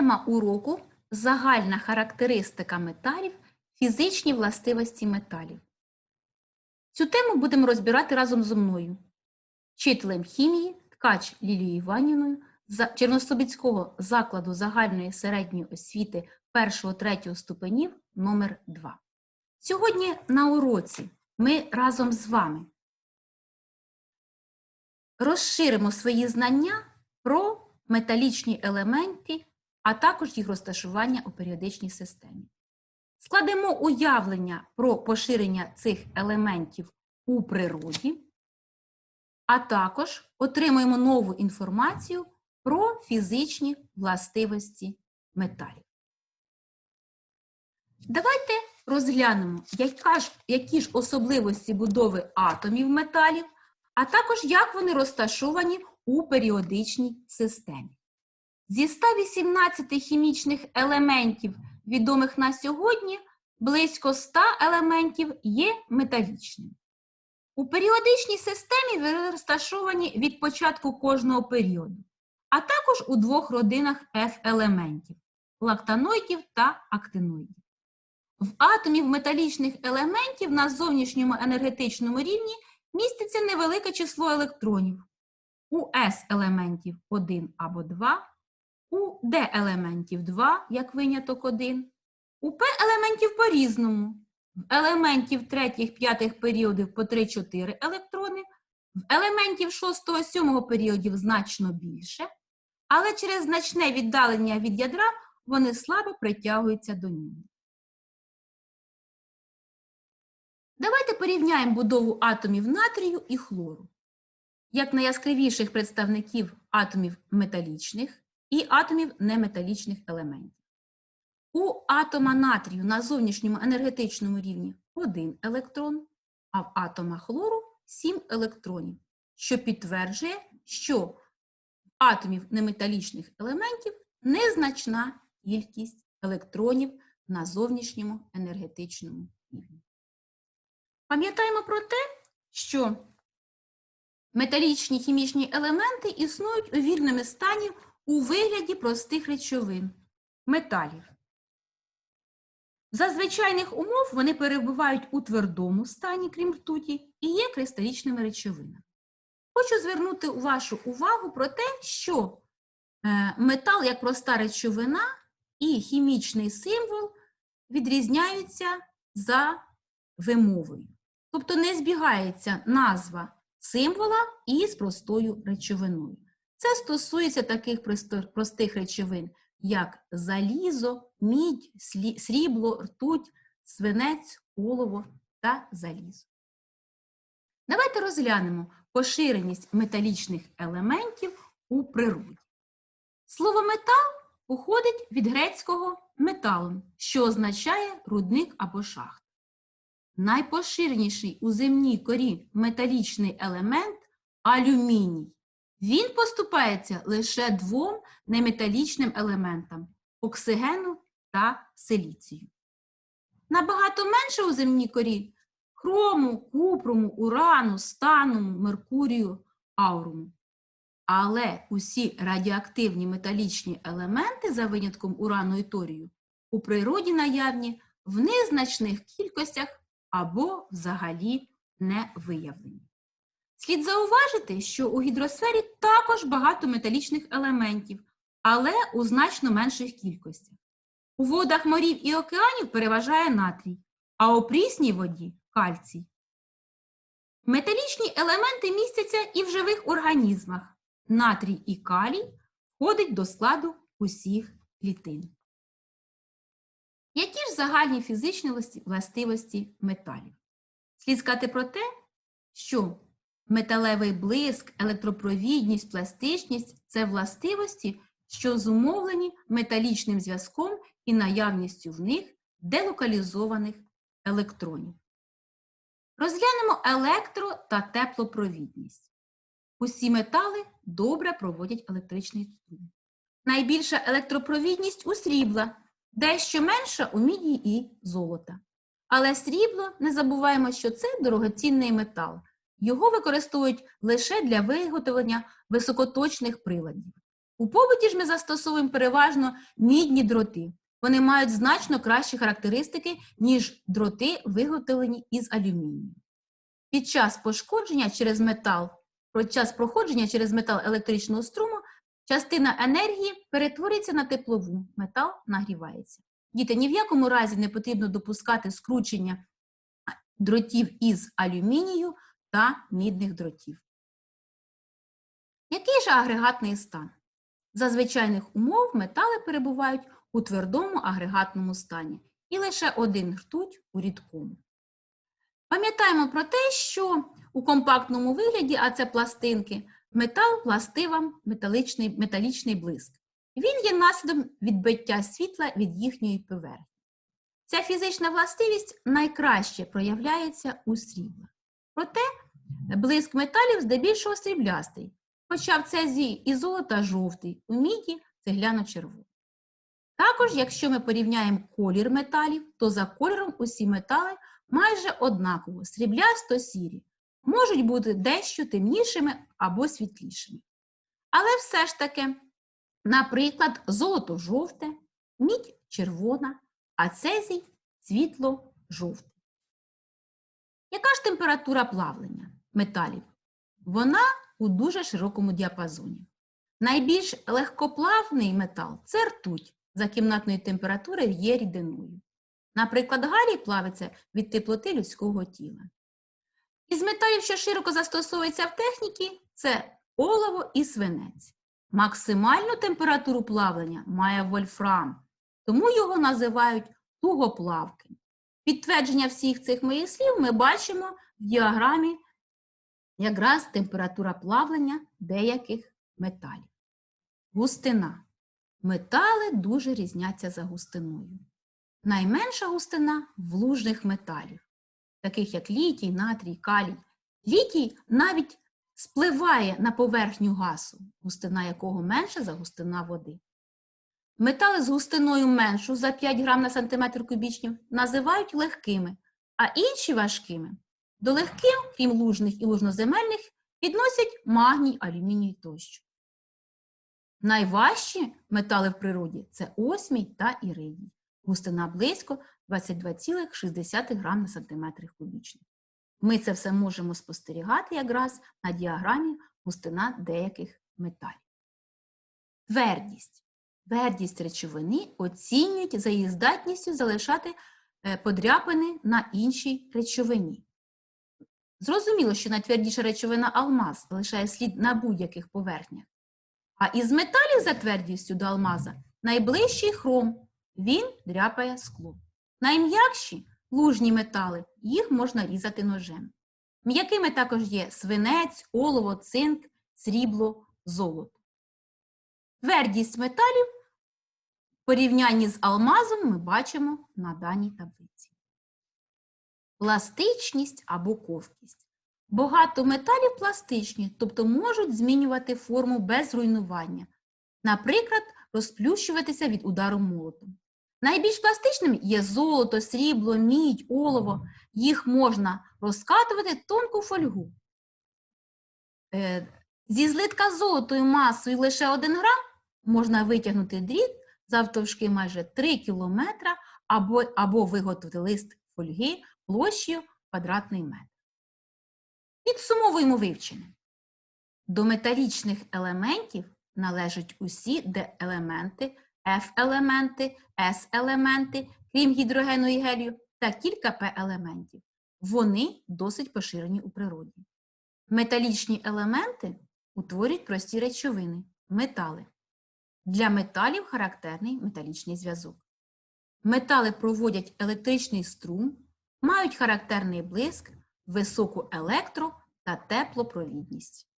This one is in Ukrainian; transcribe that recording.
Тема уроку загальна характеристика металів, фізичні властивості металів. Цю тему будемо розбирати разом зі мною, вчителем хімії, ткач Лілією Іванівною з Чернослобідського закладу загальної середньої освіти 1-3 ступенів номер 2 Сьогодні на уроці ми разом з вами розширимо свої знання про металічні елементи, а також їх розташування у періодичній системі. Складемо уявлення про поширення цих елементів у природі, а також отримаємо нову інформацію про фізичні властивості металів. Давайте розглянемо, які ж особливості будови атомів металів, а також як вони розташовані у періодичній системі. Зі 118 хімічних елементів, відомих на сьогодні, близько 100 елементів є металічними. У періодичній системі вони розташовані від початку кожного періоду, а також у двох родинах F-елементів лактаноїдів та актиноїдів. В атомів металічних елементів на зовнішньому енергетичному рівні міститься невелике число електронів. У S-елементів 1 або 2, у D-елементів 2, як виняток 1, у P-елементів по-різному. В елементів третіх-п'ятих періодів по 3-4 електрони, в елементів 6-7 періодів значно більше, але через значне віддалення від ядра вони слабо притягуються до нього. Давайте порівняємо будову атомів натрію і хлору, як найяскравіших представників атомів металічних і атомів неметалічних елементів. У атома натрію на зовнішньому енергетичному рівні 1 електрон, а в атома хлору 7 електронів, що підтверджує, що в атомів неметалічних елементів незначна кількість електронів на зовнішньому енергетичному рівні. Пам'ятаємо про те, що металічні хімічні елементи існують у вільному стані у вигляді простих речовин металів. За звичайних умов вони перебувають у твердому стані, крім ртуті, і є кристалічними речовинами. Хочу звернути вашу увагу про те, що е, метал як проста речовина і хімічний символ відрізняються за вимовою. Тобто не збігається назва символа із простою речовиною. Це стосується таких простих речовин, як залізо, мідь, срібло, ртуть, свинець, олово та залізо. Давайте розглянемо поширеність металічних елементів у природі. Слово метал походить від грецького металом, що означає рудник або шахт. Найпоширеніший у земній корі металічний елемент алюміній. Він поступається лише двом неметалічним елементам оксигену та силіцію. Набагато менше у земній корі хрому, купруму, урану, стану, меркурію, ауруму. Але усі радіоактивні металічні елементи, за винятком урану і торію, у природі наявні в незначних кількостях або взагалі не виявлені. Слід зауважити, що у гідросфері також багато металічних елементів, але у значно менших кількостях. У водах морів і океанів переважає натрій, а у прісній воді кальцій. Металічні елементи містяться і в живих організмах. Натрій і калій входять до складу усіх клітин. Які ж загальні фізичні властивості металів? Слід сказати про те, що металевий блиск, електропровідність, пластичність це властивості, що зумовлені металічним зв'язком і наявністю в них делокалізованих електронів. Розглянемо електро та теплопровідність. Усі метали добре проводять електричний струм. Найбільша електропровідність у срібла дещо менша у міді і золота. Але срібло, не забуваємо, що це дорогоцінний метал. Його використовують лише для виготовлення високоточних приладів. У побуті ж ми застосовуємо переважно мідні дроти. Вони мають значно кращі характеристики, ніж дроти, виготовлені із алюмінію. Під час пошкодження через метал, під час проходження через метал електричного струму, частина енергії перетворюється на теплову, метал нагрівається. Діти, ні в якому разі не потрібно допускати скручення дротів із алюмінію та мідних дротів. Який же агрегатний стан? За звичайних умов метали перебувають у твердому агрегатному стані і лише один ртуть у рідкому. Пам'ятаємо про те, що у компактному вигляді, а це пластинки, метал властива металічний, металічний блиск. Він є наслідом відбиття світла від їхньої поверхні. Ця фізична властивість найкраще проявляється у срібла. Проте блиск металів здебільшого сріблястий, хоча в цезі і золота жовтий, у міді цегляно-червоний. Також, якщо ми порівняємо колір металів, то за кольором усі метали майже однаково сріблясто-сірі, можуть бути дещо темнішими або світлішими. Але все ж таки, наприклад, золото-жовте, мідь червона, а цезій світло-жовтий. Яка ж температура плавлення металів? Вона у дуже широкому діапазоні. Найбільш легкоплавний метал це ртуть за кімнатної температури є рідиною. Наприклад, галій плавиться від теплоти людського тіла. Із металів, що широко застосовуються в техніці, це олово і свинець. Максимальну температуру плавлення має вольфрам, тому його називають тугоплавким. Підтвердження всіх цих моїх слів ми бачимо в діаграмі якраз температура плавлення деяких металів. Густина. Метали дуже різняться за густиною. Найменша густина в лужних металів, таких як літій, натрій, калій. Літій навіть спливає на поверхню газу, густина якого менша за густина води. Метали з густиною меншу за 5 грам на сантиметр кубічний називають легкими, а інші важкими. До легким, крім лужних і лужноземельних, відносять магній, алюміній тощо. Найважчі метали в природі це осмій та іридій. Густина близько 22,6 грам на сантиметр кубічний. Ми це все можемо спостерігати якраз на діаграмі густина деяких металів. Твердість. Твердість речовини оцінюють за її здатністю залишати е, подряпини на іншій речовині. Зрозуміло, що найтвердіша речовина алмаз залишає слід на будь-яких поверхнях. А із металів за твердістю до алмаза найближчий хром, він дряпає скло. Найм'якші лужні метали, їх можна різати ножем. М'якими також є свинець, олово, цинк, срібло, золото. Твердість металів порівнянні з алмазом ми бачимо на даній таблиці. Пластичність або ковкість. Багато металів пластичні, тобто можуть змінювати форму без руйнування. Наприклад, розплющуватися від удару молотом. Найбільш пластичними є золото, срібло, мідь, олово. Їх можна розкатувати тонку фольгу. Е, Зі злитка золотою масою лише 1 грам можна витягнути дріт завтовшки майже 3 км або, або виготовити лист фольги площею квадратний метр. Підсумовуємо вивчення. До металічних елементів належать усі Д-елементи, F-елементи, S-елементи, крім гідрогену і гелію, та кілька П-елементів. Вони досить поширені у природі. Металічні елементи утворюють прості речовини метали. Для металів характерний металічний зв'язок. Метали проводять електричний струм, мають характерний блиск, високу електро та теплопровідність.